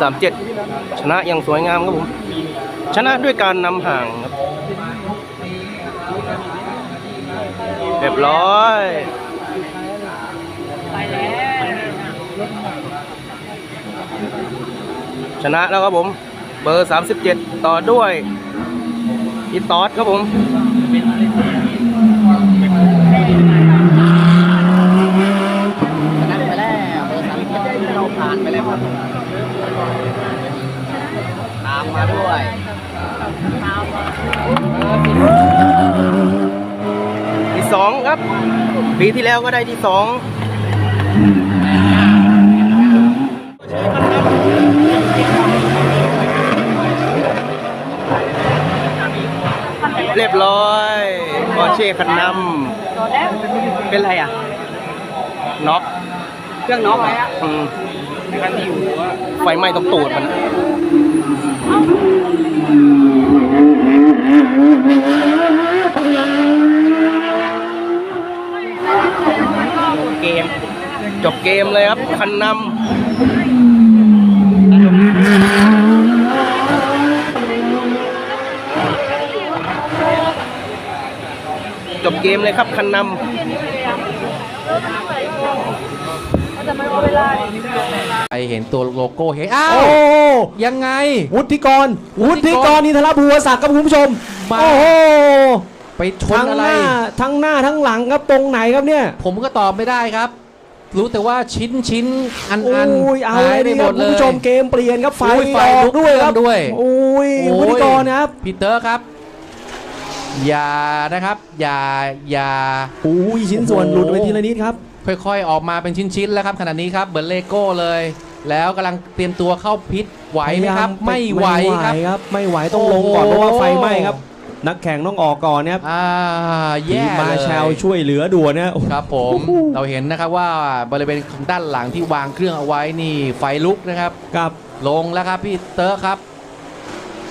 ร์สามเจ็ดชนะอย่างสวยงามครับผม ชนะด้วยการนำห่างครับ เรียบร้อยชนะแล้วครับผม เบอร์ 37 ต่อด้วยอีตอสครับผมชนะไปแล้วเบอร์สามสิบเราผ่านไปแล้วครับ ตามมาด้วยที่สองครับ ปีที่แล้วก็ได้ที่สองเรียบร้อยกอเช่คันนำเป็นไรอะ น็อก เครื่องน็อกไหมอะ อืมไฟไหม้ตรงตูดมัน เกม จบเกมเลยครับ คันนำจบเกมเลยครับ คันนไป เห็นตัวโลโก้เห็นอ้าวโอ้ยังไง วุฒิกร วุฒิกรนินทรบัวศักดิ์ครับคุณผู้ชม มา โอ้โห ไปชนทั้งอะไรหน้าทั้งหน้าทั้งหลังครับตรงไหนครับเนี่ย ผมก็ตอบไม่ได้ครับ รู้แต่ว่าชิ้นชิ้นอันโอ้อันยเอาหาเลยยไปดีหคมรับดคุเลณย ผู้ชมเกมเปลี่ยนครับไฟโอ้ยไฟอลุอกกด้วยครับด้วยโอ้ยโอ้ยวุฒิกรนะครับพีเตอร์ครับ อย่านะครับ อย่าอย่าโอ้ยชิ้นส่วนหลุดไปทีละนิดครับ ค่อยๆ ออกมาเป็นชิ้นๆ แล้วครับขณะนี้ครับเหมือนเลโก้เลย แล้วกำลังเตรียมตัวเข้าพิษไหวไหมครับพยายาไม่ไหวครับไม่ไหวครับ ไม่ไหวต้องลงโอ้โหก่อนเพราะว่าไฟไหม้ครับ นักแข่งต้องออกก่อนนะครับอ่าแย่ทีมมาเลยแชลช่วยเหลือด่วนนะครับผมเราเห็นนะครับว่าบริเวณของด้านหลังที่วางเครื่องเอาไว้นี่ไฟลุกนะครับ ครับ ลงแล้วครับพี่เตอร์ครับ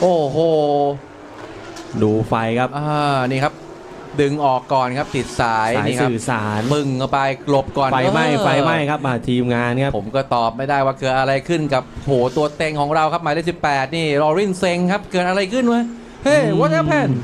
โอ้โหดูไฟครับ อ่านี่ครับ ดึงออกก่อนครับติดสายสายนี่ครับสื่อสาร ปึ้งเข้าไปหลบก่อนไฟไหม้เออไฟไหม้ครับมาทีมงานครับผมก็ตอบไม่ได้ว่าเกิดอะไรขึ้นกับโหตัวเต็งของเราครับหมายเลขสิบแปดนี่ลอรินเซงครับ เกิดอะไรขึ้นวะเฮ้อืม what happened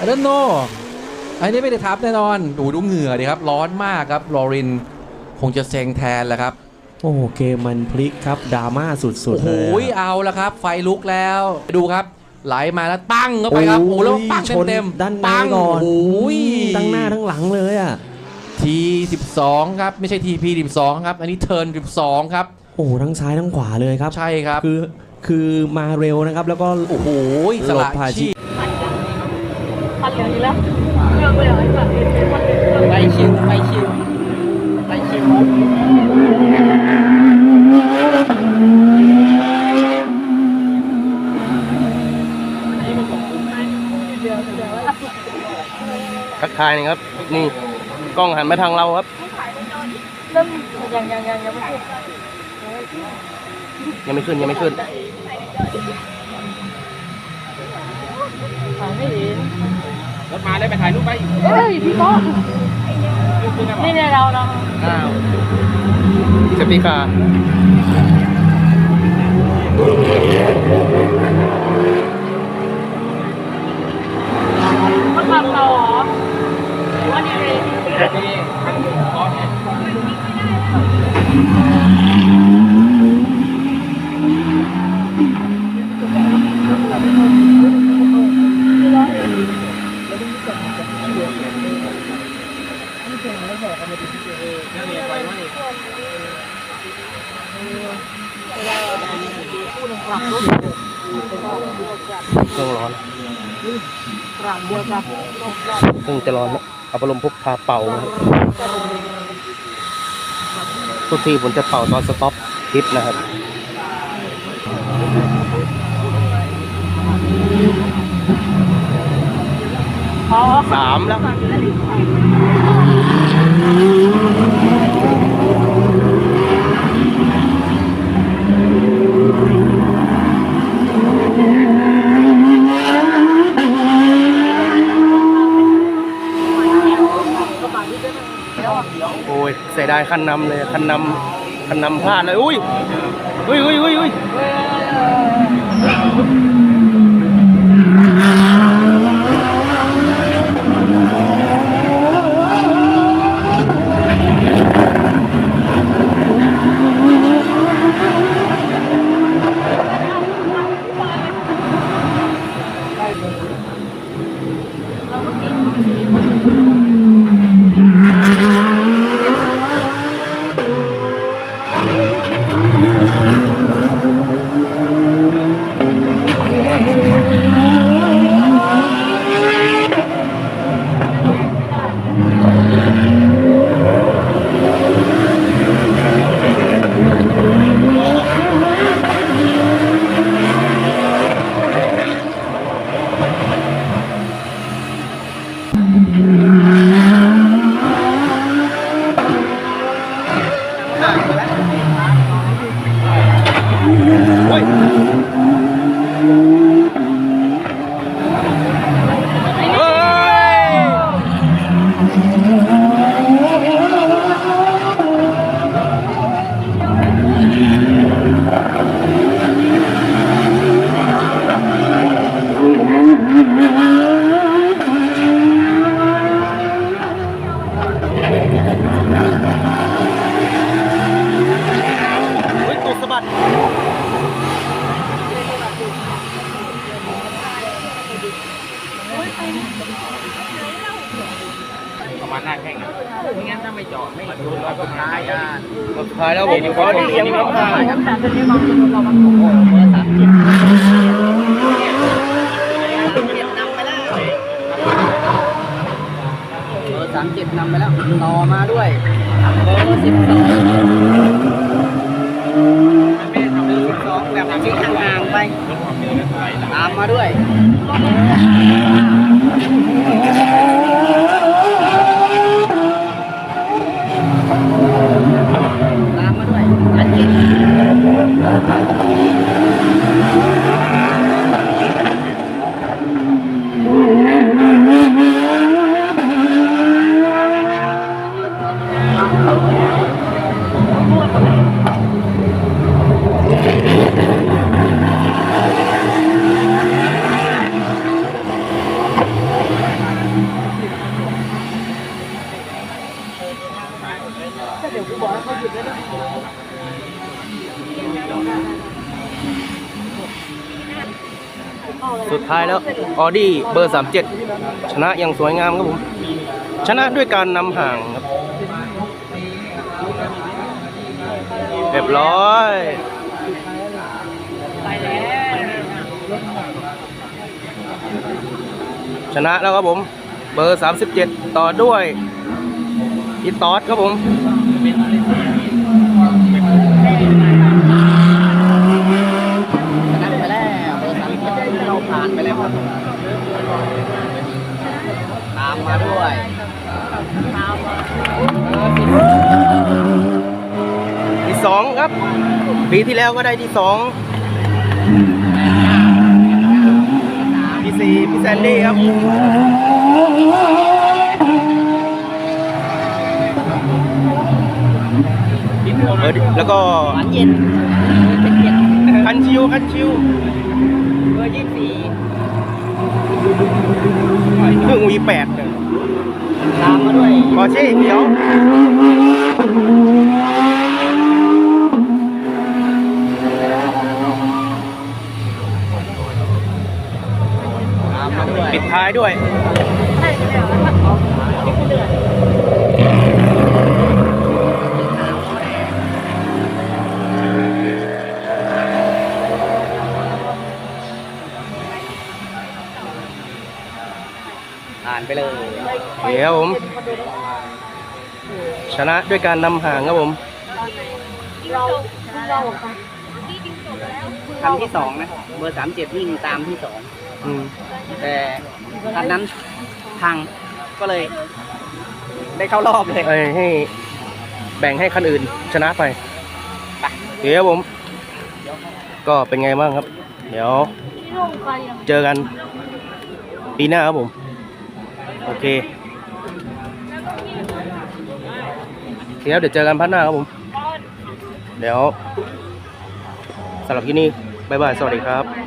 I don't know อันนี้ไม่ได้ทับแน่นอนดูดูเหงื่อดิครับ ร้อนมากครับลอรินคงจะเซ็งแทนแหละครับโอ้โหเกมมันพลิกครับดราม่าสุดโอ้ๆโหเลยอะ เอาแล้วครับ ไฟลุกแล้ว ดูครับ ไหลมาแล้วปั้งเข้าไปครับโอ้โหแล้วปั้งชนเต็มด้านในปั้งก่อนโอ้ยทั้งหน้าทั้งหลังเลยอะที12ครับไม่ใช่ทีพี12ครับ อันนี้เทิร์น12ครับ โอ้โหทั้งซ้ายทั้งขวาเลยครับ ใช่ครับคือคือมาเร็วนะครับ แล้วก็โอ้โหสหลละบผ่าชีชีพไปคิวไปคิวไปคิวทักทายนี่ครับ นี่กล้องหันมาทางเราครับ เริ่มยังยังยังยังไม่ขึ้นยังไม่ขึ้นยังไม่ขึ้นถ่ายไม่เห็นรถมาได้ไปถ่ายรูปไปเฮ้ยพี่ก้องนี่เนี่ยเราเราอ้าวเซฟตี้คาร์ เขาทำเราเหรอหรือว่านี่เลย นี่ทางคอร์สเนี่ย เครื่องร้อนกลางเดียวกันเครื่องจะร้อนแล้วเอาพัดลมพกพาเป่านะครับทุกทีผมจะเป่าตอนสต็อปคลิปนะครับ สามแล้วโอ้ยเสียดายคันนำเลยคันนำคันนำพลาดเลย อุ้ยอุ้ยอุ้ยอุ้ยอุ้ย Wait. มาณหน้าแข้งไม่งั้นถ้าไม่จอดไม่ดูเราก็ท้ายอะสุดท้ายแล้วผมขอดีเลี้ยงครับเบอร์สามสิบเจ็ดนำไปแล้วเบอร์สามเจ็ดนำไปแล้ว ต่อมาด้วยเบอร์สิบสองเบอร์สิบสองแบบทิ้งห่างๆไป ตามมาด้วย ตามมาด้วยอันเจ็ด สุด ท้ายแล้วออดี้เบอร์ 37 ชนะอย่างสวยงามครับผม ชนะด้วยการนำห่างครับเรียบร้อยชนะแล้วครับผม เบอร์ 37 ต่อด้วยอีตอสครับผม ชนะไปแล้วเบอร์สามสิบเจ็ดเราผ่านไปแล้วครับตามมาด้วย ที่สองครับ ปีที่ แล้วก็ได้ที่สองที่สี่พี่แซนดี้ครับเออแล้วก็หวานเย็นเป็นเย็นคันชิวคันชิวเบอร์ยี่สิบสี่เครื่อง V8 เนี่ยตามมาด้วยปอร์เช่เขียว ตามมา ด้วยปิดท้ายด้วย ผ่านไปเลยเดี๋ยวผม ชนะด้วยการนำห่างครับผมคันที่สองนะ เบอร์สามเจ็ดวิ่งตามที่สอง อืมแต่คันนั้นพังก็เลย ได้เข้ารอบเลย เอ้ยให้แบ่งให้คันอื่นชนะไปเดี๋ยวผม ก็เป็นไงบ้างครับ เดี๋ยว เจอกัน ปีหน้าครับผม โอเค เดี๋ยวเดี๋ยวเจอกันพัดหน้าครับผม เดี๋ยวสำหรับที่นี่ บ๊ายบาย สวัสดีครับ